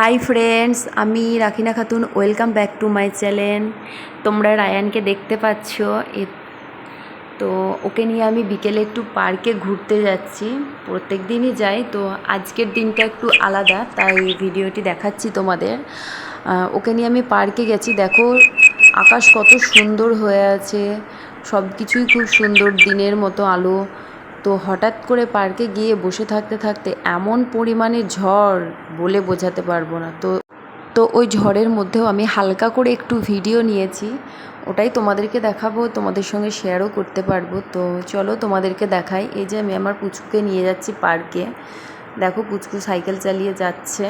High friends আমি Rakhina Khatun welcome back to my channel তোমরা রায়ানকে দেখতে পাচ্ছ। এ তো ওকে নিয়ে আমি বিকেলে একটু পার্কে ঘুরতে যাচ্ছি। প্রত্যেক দিনই যাই, তো আজকের দিনটা একটু আলাদা, তাই ভিডিওটি দেখাচ্ছি তোমাদের। ওকে নিয়ে আমি পার্কে গেছি। দেখো, আকাশ কত সুন্দর হয়ে আছে। সব কিছুই খুব সুন্দর, দিনের মতো আলো। তো হঠাৎ করে পার্কে গিয়ে বসে থাকতে থাকতে এমন পরিমাণে ঝড় বলে বোঝাতে পারব না। তো তো ওই ঝড়ের মধ্যেও আমি হালকা করে একটু ভিডিও নিয়েছি। ওটাই তোমাদেরকে দেখাবো, তোমাদের সঙ্গে শেয়ারও করতে পারব। তো চলো তোমাদেরকে দেখাই। এই যে আমি আমার পুচকুকে নিয়ে যাচ্ছি পার্কে। দেখো পুচকু সাইকেল চালিয়ে যাচ্ছে।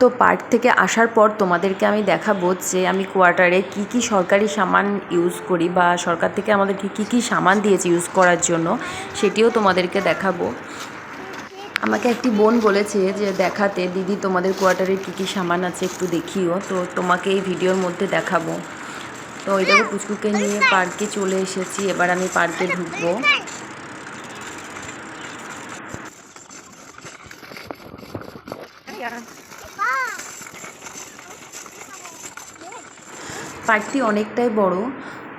তো পার্ক থেকে আসার পর তোমাদেরকে আমি দেখাবো যে আমি কোয়ার্টারে কি কি সরকারি সামান ইউজ করি বা সরকার থেকে আমাদেরকে কি কি সামান দিয়েছে ইউজ করার জন্য সেটিও তোমাদেরকে দেখাবো। আমাকে একটি বোন বলেছে যে, দেখাতে, দিদি তোমাদের কোয়ার্টারে কী কী সামান আছে একটু দেখিও। তো তোমাকে এই ভিডিওর মধ্যে দেখাবো। তো ওই দেখো পুচকুকে নিয়ে পার্কে চলে এসেছি, এবার আমি পার্কে ঢুকবো। পার্কটি অনেকটাই বড়,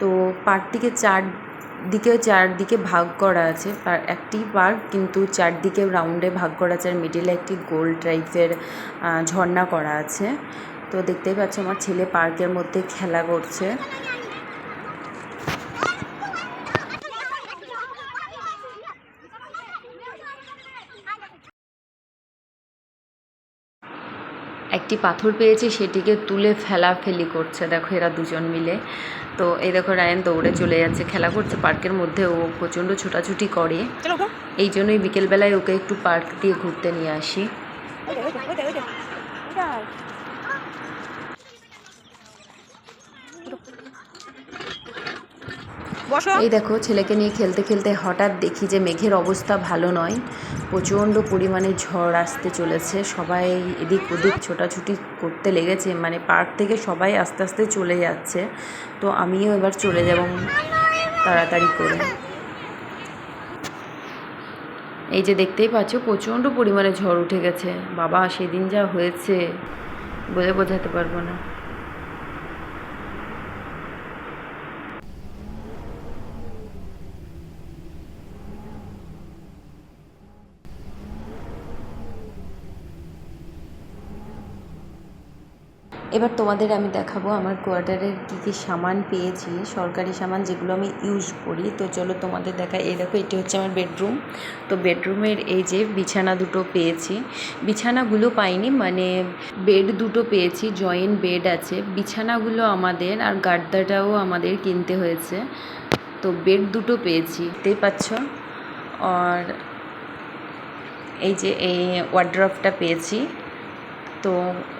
তো পার্কটিকে চার দিকে চারদিকে ভাগ করা আছে। একটি পার্ক কিন্তু চারদিকে রাউন্ডে ভাগ করা আছে, আর মিডিলে একটি গোল টাইপের ঝর্ণা করা আছে। তো দেখতেই পাচ্ছ আমার ছেলে পার্কের মধ্যে খেলা করছে। একটি পাথর পেয়েছে সেটিকে তুলে ফেলা ফেলি করছে দেখো এরা দুজন মিলে তো এই দেখো রায়ন দৌড়ে চলে যাচ্ছে খেলা করছে পার্কের মধ্যে ও প্রচণ্ড ছোটাছুটি করে এই জন্যই বিকেলবেলায় ওকে একটু পার্ক দিয়ে ঘুরতে নিয়ে আসি বসো। এই দেখো, ছেলেকে নিয়ে খেলতে খেলতে হঠাৎ দেখি যে মেঘের অবস্থা ভালো নয়। প্রচণ্ড পরিমাণে ঝড় আসতে চলেছে। সবাই এদিক ওদিক ছোটাছুটি করতে লেগেছে। মানে পার্ক থেকে সবাই আস্তে আস্তে চলে যাচ্ছে। তো আমিও এবার চলে যাব তাড়াতাড়ি করে। এই যে দেখতেই পাচ্ছ, প্রচণ্ড পরিমাণে ঝড় উঠে গেছে। বাবা, সেদিন যা হয়েছে বলে বোঝাতে পারব না। এবার তোমাদের আমি দেখাবো আমার কোয়ার্টারের কী কী সামান পেয়েছি, সরকারি সামান যেগুলো আমি ইউজ করি। তো চলো তোমাদের দেখা এই দেখো, এটি হচ্ছে আমার বেডরুম তো বেডরুমের এই যে বিছানা দুটো পেয়েছি। বিছানাগুলো পাইনি মানে বেড দুটো পেয়েছি জয়েন্ট বেড আছে। বিছানাগুলো আমাদের আর গাদ্দাটাও আমাদের কিনতে হয়েছে। তো বেড দুটো পেয়েছি, দেখতেই পাচ্ছ। আর এই যে, এই ওয়ার্ড্রপটা পেয়েছি। তো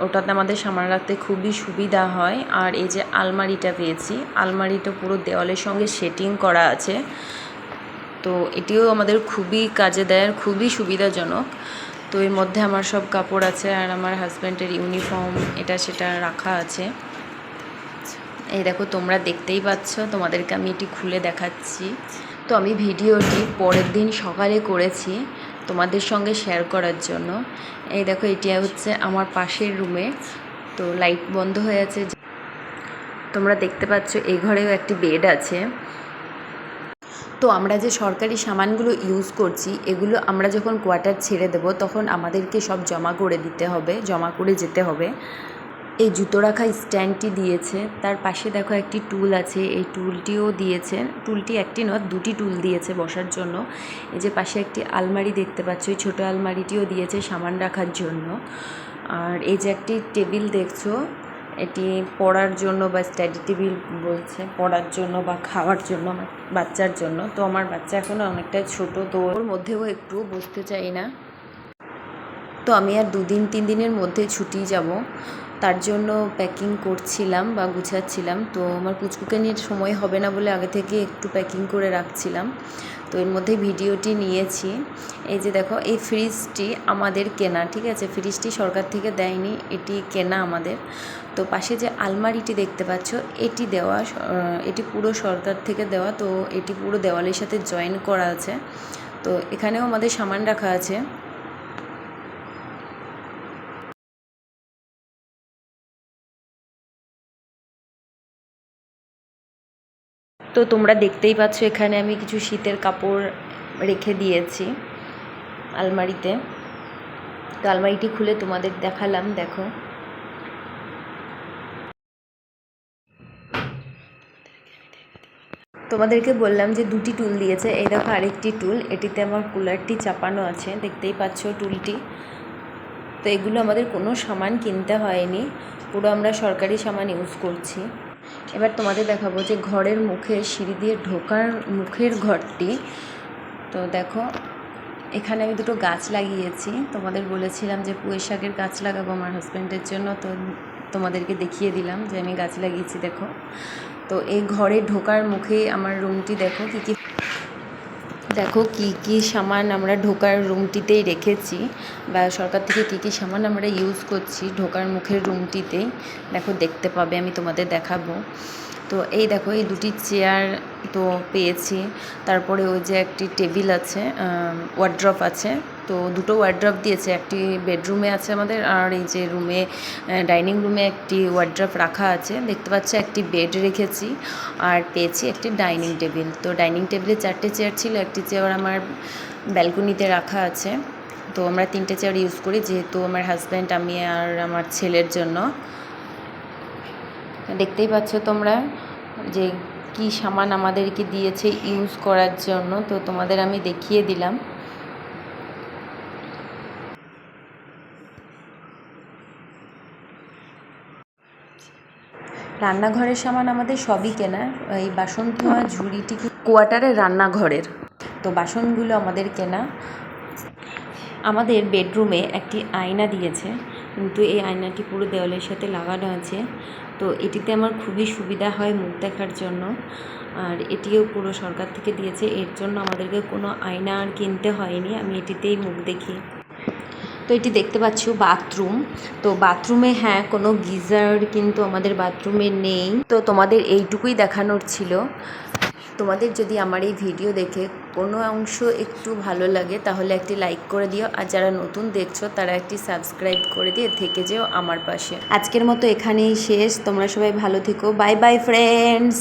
ওটাতে আমাদের সামান রাখতে খুবই সুবিধা হয়। আর এই যে আলমারিটা পেয়েছি আলমারিটা পুরো দেওয়ালের সঙ্গে সেটিং করা আছে। তো এটিও আমাদের খুবই কাজে দেয়, খুবই সুবিধাজনক। তো এর মধ্যে আমার সব কাপড় আছে আর আমার হাজব্যান্ডের ইউনিফর্ম এটা সেটা রাখা আছে। এই দেখো, তোমরা দেখতেই পাচ্ছ, তোমাদেরকে আমি এটি খুলে দেখাচ্ছি। তো আমি ভিডিওটি পরের দিন সকালে করেছি। তোমাদের সঙ্গে শেয়ার করার জন্য। এই দেখো, এটি হচ্ছে আমার পাশের রুমে তো লাইট বন্ধ হয়ে আছে। তোমরা দেখতে পাচ্ছ, এই ঘরেও একটি বেড আছে। তো আমরা যে সরকারি সামানগুলো ইউজ করছি, এগুলো আমরা যখন কোয়ার্টার ছেড়ে দেব, তখন আমাদেরকে সব জমা করে দিতে হবে, জমা করে যেতে হবে। এই জুতো রাখা স্ট্যান্ডটি দিয়েছে। তার পাশে দেখো একটি টুল আছে। এই টুলটিও দিয়েছে। টুলটি একটি নয়, দুটি টুল দিয়েছে বসার জন্য। এই যে পাশে একটি আলমারি দেখতে পাচ্ছ। এই ছোটো আলমারিটিও দিয়েছে সামান রাখার জন্য। আর এই যে একটি টেবিল দেখছ, এটি পড়ার জন্য বা স্টাডি টেবিল বলছে, পড়ার জন্য বা খাওয়ার জন্য আমার বাচ্চার জন্য। তো আমার বাচ্চা এখনও অনেকটা ছোট, তো ওর মধ্যেও একটু বসতে চাই না। তো আমি আর দুদিন, তিন দিনের মধ্যে ছুটি যাব। তার জন্য প্যাকিং করছিলাম বা গুছাচ্ছিলাম। তো আমার পুচকুকে নিয়ে সময় হবে না বলে আগে থেকে একটু প্যাকিং করে রাখছিলাম। তো এর মধ্যে ভিডিওটি নিয়েছি। এই যে দেখো, এই ফ্রিজটি আমাদের কেনা, ঠিক আছে? ফ্রিজটি সরকার থেকে দেয়নি, এটি কেনা আমাদের। তো পাশে যে আলমারিটি দেখতে পাচ্ছ, এটি দেওয়া এটি পুরো সরকার থেকে দেওয়া। তো এটি পুরো দেওয়ালের সাথে জয়েন করা আছে। তো এখানেও আমাদের সামান রাখা আছে। তো তোমরা দেখতেই পাচ্ছ, এখানে আমি কিছু শীতের কাপড় রেখে দিয়েছি আলমারিতে। তো আলমারিটি খুলে তোমাদের দেখালাম, দেখো। তোমাদেরকে বললাম যে দুটি টুল দিয়েছে, এই দেখো আরেকটি টুল, এটিতে আমার কুলারটি চাপানো আছে, দেখতেই পাচ্ছ টুলটি। তো এগুলো আমাদের কোনো সামান কিনতে হয়নি, পুরো আমরা সরকারি সামান ইউজ করছি। এবার তোমাদের দেখাবো যে ঘরের মুখে সিঁড়ি দিয়ে ঢোকার মুখের ঘরটি। তো দেখো, এখানে আমি দুটো গাছ লাগিয়েছি। তোমাদের বলেছিলাম যে পুঁই শাকের গাছ লাগাবো আমার হাজব্যান্ডের জন্য, তো তোমাদেরকে দেখিয়ে দিলাম যে আমি গাছ লাগিয়েছি, দেখো। তো এই ঘরে ঢোকার মুখে আমার রুমটি দেখো, কি কী দেখো কি কি সামান আমরা ঢোকার রুমটিতেই রেখেছি বা সরকার থেকে কি কি সামান আমরা ইউজ করছি ঢোকার মুখের রুমটিতেই। দেখো দেখতে পাবে, আমি তোমাদের দেখাবো। তো এই দেখো, এই দুটি চেয়ার তো পেয়েছি। তারপরে ওই যে একটি টেবিল আছে ওয়ার্ড্রপ আছে। তো দুটো ওয়ার্ড্রপ দিয়েছে, একটি বেডরুমে আছে আমাদের, আর এই যে রুমে ডাইনিং রুমে একটি ওয়ার্ড্রপ রাখা আছে। দেখতে পাচ্ছ একটি বেড রেখেছি, আর পেয়েছি একটি ডাইনিং টেবিল তো ডাইনিং টেবিলে চারটে চেয়ার ছিল, একটি চেয়ার আমার ব্যালকনিতে রাখা আছে। তো আমরা তিনটে চেয়ার ইউজ করি, যেহেতু আমার হাজব্যান্ড আমি আর আমার ছেলের জন্য। দেখতেই পাচ্ছ তোমরা যে কি সামান আমাদেরকে দিয়েছে ইউজ করার জন্য। তো তোমাদের আমি দেখিয়ে দিলাম। রান্নাঘরের সামান আমাদের সবই কেনা। এই বাসন ধোয়া ঝুড়িটি কোয়ার্টারের রান্নাঘরের। তো বাসনগুলো আমাদের কেনা। আমাদের বেডরুমে একটি আয়না দিয়েছে। কিন্তু এই আয়নাটি পুরো দেওয়ালের সাথে লাগানো আছে। তো এটিতে আমার খুবই সুবিধা হয় মুখ দেখার জন্য। আর এটিও পুরো সরকার থেকে দিয়েছে। এর জন্য আমাদেরকে কোনো আয়না আর কিনতে হয়নি। আমি এটিতেই মুখ দেখি। তো এটি দেখতে পাচ্ছ বাথরুম। তো বাথরুমে হ্যাঁ কোনো গিজার কিন্তু আমাদের বাথরুমে নেই। তো তোমাদের এইটুকুই দেখানোর ছিল। তোমাদের যদি আমার এই ভিডিও দেখে কোনো অংশ একটু ভালো লাগে, তাহলে একটি লাইক করে দিও। আর যারা নতুন দেখছ, তারা একটি সাবস্ক্রাইব করে দিয়ে থেকে যেও আমার পাশে। আজকের মতো এখানেই শেষ। তোমরা সবাই ভালো থেকো। Bye bye friends